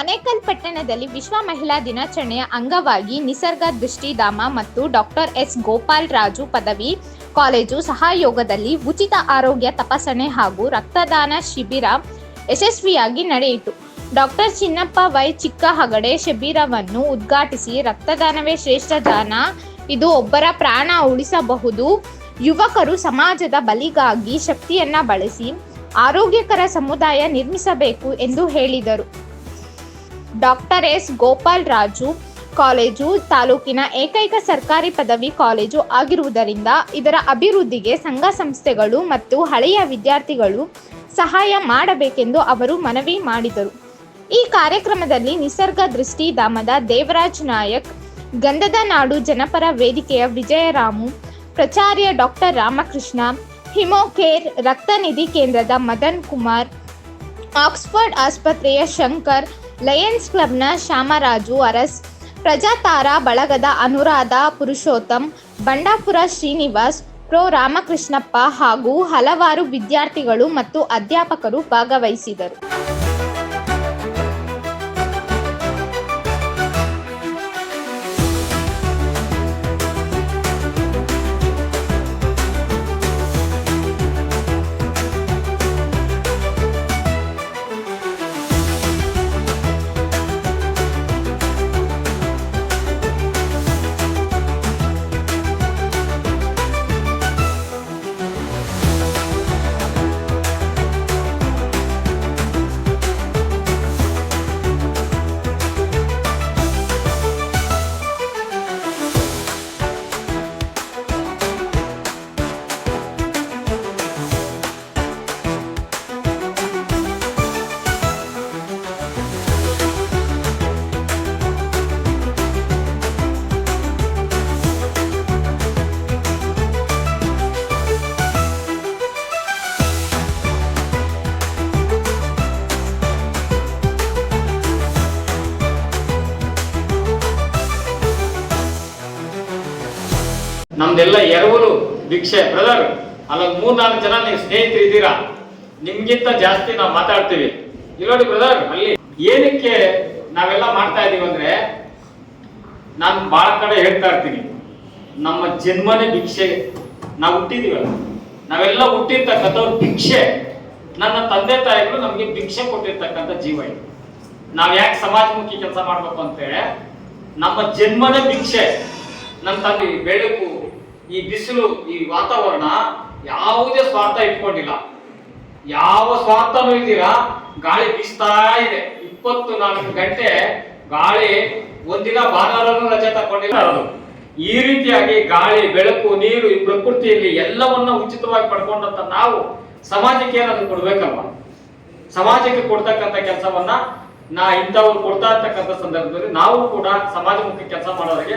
ಆನೇಕಲ್ ಪಟ್ಟಣದಲ್ಲಿ ವಿಶ್ವ ಮಹಿಳಾ ದಿನಾಚರಣೆಯ ಅಂಗವಾಗಿ ನಿಸರ್ಗ ದೃಷ್ಟಿಧಾಮ ಮತ್ತು ಡಾಕ್ಟರ್ ಎಸ್ ಗೋಪಾಲ್ ರಾಜು ಪದವಿ, ಕಾಲೇಜು ಸಹಯೋಗದಲ್ಲಿ ಉಚಿತ ಆರೋಗ್ಯ ತಪಾಸಣೆ ಹಾಗೂ ರಕ್ತದಾನ ಶಿಬಿರ ಯಶಸ್ವಿಯಾಗಿ ನಡೆಯಿತು. ಡಾಕ್ಟರ್ ಚಿನ್ನಪ್ಪ ವೈ ಚಿಕ್ಕ ಹಗಡೆ ಶಿಬಿರವನ್ನು ಉದ್ಘಾಟಿಸಿ ರಕ್ತದಾನವೇ ಶ್ರೇಷ್ಠ ದಾನ, ಇದು ಒಬ್ಬರ ಪ್ರಾಣ ಉಳಿಸಬಹುದು, ಯುವಕರು ಸಮಾಜದ ಬಲಿಗಾಗಿ ಶಕ್ತಿಯನ್ನ ಬಳಸಿ ಆರೋಗ್ಯಕರ ಸಮುದಾಯ ನಿರ್ಮಿಸಬೇಕು ಎಂದು ಹೇಳಿದರು. Doctor S Gopal Raju college ತಾಲೂಕಿನ ಏಕೈಕ ಸರ್ಕಾರಿ ಪದವಿ ಕಾಲೇಜು ಆಗಿರುವುದರಿಂದ ಇದರ ಅಭಿವೃದ್ಧಿಗೆ ಸಂಘ ಸಂಸ್ಥೆಗಳು ಮತ್ತು ಹಳೆಯ ವಿದ್ಯಾರ್ಥಿಗಳು ಸಹಾಯ ಮಾಡಬೇಕೆಂದು ಅವರು ಮನವಿ ಮಾಡಿದರು. ಈ ಕಾರ್ಯಕ್ರಮದಲ್ಲಿ ನಿಸರ್ಗ ದೃಷ್ಟಿಧಾಮದ ದೇವರಾಜ್ ನಾಯಕ್, ಗಂಧದ ನಾಡು ಜನಪರ ವೇದಿಕೆಯ ವಿಜಯರಾಮು, ಪ್ರಚಾರ್ಯ ಡಾಕ್ಟರ್ ರಾಮಕೃಷ್ಣ ಹಿಮೋಕೇರ್ ರಕ್ತನಿಧಿ ಕೇಂದ್ರದ ಮದನ್ ಕುಮಾರ್, ಆಕ್ಸ್ಫರ್ಡ್ ಆಸ್ಪತ್ರೆಯ ಶಂಕರ್ ಲಯನ್ಸ್ ಕ್ಲಬ್ನ ಶ್ಯಾಮರಾಜು ಅರಸ್, ಪ್ರಜಾತಾರ ಬಳಗದ ಅನುರಾಧ ಪುರುಷೋತ್ತಮ್, ಬಂಡಾಪುರ ಶ್ರೀನಿವಾಸ್, ಪ್ರೊ ರಾಮಕೃಷ್ಣಪ್ಪ ಹಾಗೂ ಹಲವಾರು ವಿದ್ಯಾರ್ಥಿಗಳು ಮತ್ತು ಅಧ್ಯಾಪಕರು ಭಾಗವಹಿಸಿದರು. ನಮ್ದೆಲ್ಲ ಎರವಲು ಭಿಕ್ಷೆ. ಬ್ರದರ್ ಅಲ್ಲೊಂದು ಮೂರ್ನಾಲ್ಕು ಜನ ನೀವು ಸ್ನೇಹಿತರು ಇದ್ದೀರಾ? ನಿಮ್ಗಿಂತ ಜಾಸ್ತಿ ನಾವು ಮಾತಾಡ್ತೀವಿ. ಇಲ್ಲೋಡಿ ಬ್ರದರ್ ಅಲ್ಲಿ ಏನಕ್ಕೆ ನಾವೆಲ್ಲ ಮಾಡ್ತಾ ಇದೀವಿ ಅಂದ್ರೆ, ನಾನು ಬಹಳ ಕಡೆ ಹೇಳ್ತಾ ಇರ್ತೀನಿ. ನಮ್ಮ ಜನ್ಮನೇ ಭಿಕ್ಷೆ. ನಾವು ಹುಟ್ಟಿದೀವಲ್ಲ. ನಾವೆಲ್ಲ ಹುಟ್ಟಿರ್ತಕ್ಕಂಥವ್ರು ಭಿಕ್ಷೆ. ನನ್ನ ತಂದೆ ತಾಯಿಗಳು ನಮಗೆ ಭಿಕ್ಷೆ ಕೊಟ್ಟಿರ್ತಕ್ಕಂಥ ಜೀವ ಇದು. ನಾವು ಯಾಕೆ ಸಮಾಜಮುಖಿ ಕೆಲಸ ಮಾಡ್ಬೇಕು ಅಂತೇಳಿ, ನಮ್ಮ ಜನ್ಮನೇ ಭಿಕ್ಷೆ. ನನ್ನ ತಂದೆ ಬೆಳಕು ಈ ಬಿಸಿಲು, ಈ ವಾತಾವರಣ ಯಾವುದೇ ಸ್ವಾರ್ಥ ಇಟ್ಕೊಂಡಿಲ್ಲ. ಯಾವ ಸ್ವಾರ್ಥನೂ ಇದ್ದೀರಾ ಗಾಳಿ ಬೀಸ್ತಾ ಇದೆ. ಇಪ್ಪತ್ತು ನಾಲ್ಕು ಗಂಟೆ ಗಾಳಿ ಒಂದಿನ ಭಾನುವಾರನೂ ರಜೆ ತಕೊಂಡಿಲ್ಲ ಅದು. ಈ ರೀತಿಯಾಗಿ ಗಾಳಿ, ಬೆಳಕು, ನೀರು ಈ ಪ್ರಕೃತಿಯಲ್ಲಿ ಎಲ್ಲವನ್ನ ಉಚಿತವಾಗಿ ಪಡ್ಕೊಂಡಂತ ನಾವು ಸಮಾಜಕ್ಕೆ ಏನಾದ್ರು ಕೊಡ್ಬೇಕಲ್ವಾ? ಸಮಾಜಕ್ಕೆ ಕೊಡ್ತಕ್ಕಂಥ ಕೆಲಸವನ್ನ ನಾ ಇಂಥವ್ರು ಕೊಡ್ತಾ ಇರ್ತಕ್ಕಂಥ ಸಂದರ್ಭದಲ್ಲಿ ನಾವು ಕೂಡ ಸಮಾಜಮುಖಿ ಕೆಲಸ ಮಾಡೋರಿಗೆ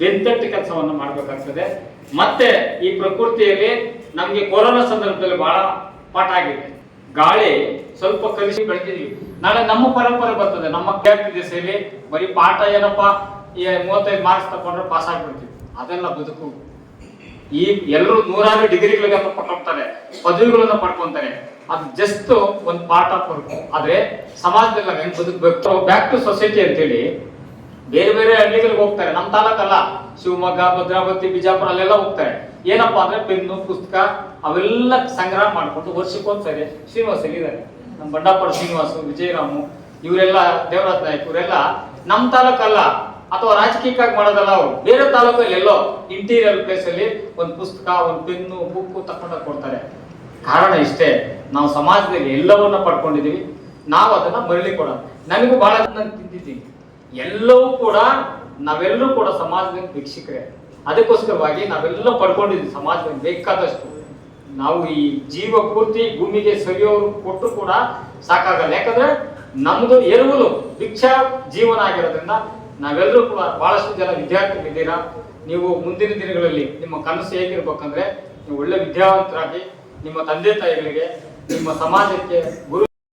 ಬೆಂತಟ್ಟು ಕೆಲಸವನ್ನ ಮಾಡ್ಬೇಕಾಗ್ತದೆ. ಮತ್ತೆ ಈ ಪ್ರಕೃತಿಯಲ್ಲಿ ನಮ್ಗೆ ಕೊರೋನಾ ಸಂದರ್ಭದಲ್ಲಿ ಬಹಳ ಪಾಠ ಆಗಿದೆ. ಗಾಳಿ ಸ್ವಲ್ಪ ಕಲಿಸಿ ಬೆಳೆದಿದ್ವಿ ನಾಳೆ ನಮ್ಮ ಪರಂಪರೆ ಬರ್ತದೆ. ನಮ್ಮ ವಿದ್ಯಾರ್ಥಿ ದಿಸೆಯಲ್ಲಿ ಬರೀ ಪಾಠ ಏನಪ್ಪ, ಈ ಮೂವತ್ತೈದು ಮಾರ್ಕ್ಸ್ ತಗೊಂಡ್ರೆ ಪಾಸ್ ಆಗ್ಬಿಡ್ತೀವಿ. ಅದೆಲ್ಲ ಬದುಕು. ಈ ಎಲ್ಲರೂ ನೂರಾರು ಡಿಗ್ರಿಗಳನ್ನ ಪಡ್ಕೊಂತಾರೆ. ಪದವಿಗಳನ್ನ ಪಡ್ಕೊಂತಾರೆ. ಅದು ಜಸ್ಟ್ ಒಂದು ಪಾಠ ವರ್ಕ್ ಆದ್ರೆ ಸಮಾಜದಲ್ಲಿ ಬದುಕಬೇಕು? ಬ್ಯಾಕ್ ಟು ಸೊಸೈಟಿ ಅಂತೇಳಿ ಬೇರೆ ಬೇರೆ ಹಳ್ಳಿಗಳಿಗೆ ಹೋಗ್ತಾರೆ. ನಮ್ಮ ತಾಲೂಕಲ್ಲ. ಶಿವಮೊಗ್ಗ, ಭದ್ರಾವತಿ, ಬಿಜಾಪುರ ಅಲ್ಲೆಲ್ಲ ಹೋಗ್ತಾರೆ. ಏನಪ್ಪಾ ಅಂದ್ರೆ ಪೆನ್ನು, ಪುಸ್ತಕ ಅವೆಲ್ಲ ಸಂಗ್ರಹ ಮಾಡ್ಕೊಂಡು ವರ್ಷಕ್ಕೊಂದ್ಸರಿ ಶ್ರೀನಿವಾಸ್ ಇದ್ದಾರೆ. ನಮ್ಮ ಬಂಡಾಪುರ ಶ್ರೀನಿವಾಸು, ವಿಜಯರಾಮು, ಇವರೆಲ್ಲ ದೇವರಾಜ್ ನಾಯಕ್ ಇವರೆಲ್ಲ ನಮ್ಮ ತಾಲೂಕಲ್ಲ. ಅಥವಾ ರಾಜಕೀಯಕ್ಕಾಗಿ ಮಾಡೋದಲ್ಲ ಅವರು. ಬೇರೆ ತಾಲೂಕಲ್ಲಿ ಎಲ್ಲೋ ಇಂಟೀರಿಯರ್ ಪ್ಲೇಸ್ ಅಲ್ಲಿ ಒಂದು ಪುಸ್ತಕ, ಒಂದು ಪೆನ್ನು, ಬುಕ್ಕು ತಕೊಂಡ ಕೊಡ್ತಾರೆ. ಕಾರಣ ಇಷ್ಟೇ. ನಾವು ಸಮಾಜದಲ್ಲಿ ಎಲ್ಲವನ್ನ ಪಡ್ಕೊಂಡಿದೀವಿ ನಾವು ಅದನ್ನ ಮರಳಿ ಕೊಡೋಣ ನನಗೂ ಬಹಳ ನಾನು ತಿಂದಿದ್ದೀನಿ ಎಲ್ಲವೂ ಕೂಡ ನಾವೆಲ್ಲರೂ ಕೂಡ ಸಮಾಜದಿಂದ ಭಿಕ್ಷಿಕರೇ. ಅದಕ್ಕೋಸ್ಕರವಾಗಿ ನಾವೆಲ್ಲ ಪಡ್ಕೊಂಡಿದ್ವಿ ಸಮಾಜದಲ್ಲಿ ಬೇಕಾದಷ್ಟು. ನಾವು ಈ ಜೀವ ಪೂರ್ತಿ ಭೂಮಿಗೆ ಸರಿಯೋರು ಕೊಟ್ಟು ಕೂಡ ಸಾಕಾಗಲ್ಲ. ಯಾಕಂದ್ರೆ ನಮ್ದು ಎರವಲು ಭಿಕ್ಷಾ ಜೀವನ ಆಗಿರೋದ್ರಿಂದ ನಾವೆಲ್ಲರೂ ಕೂಡ ಬಹಳಷ್ಟು ಜನ ವಿದ್ಯಾರ್ಥಿಗಳಿದ್ದೀರಾ. ನೀವು ಮುಂದಿನ ದಿನಗಳಲ್ಲಿ ನಿಮ್ಮ ಕನಸು ಹೇಗಿರ್ಬೇಕಂದ್ರೆ ನೀವು ಒಳ್ಳೆ ವಿದ್ಯಾವಂತರಾಗಿ ನಿಮ್ಮ ತಂದೆ ತಾಯಿಗಳಿಗೆ ನಿಮ್ಮ ಸಮಾಜಕ್ಕೆ ಗುರು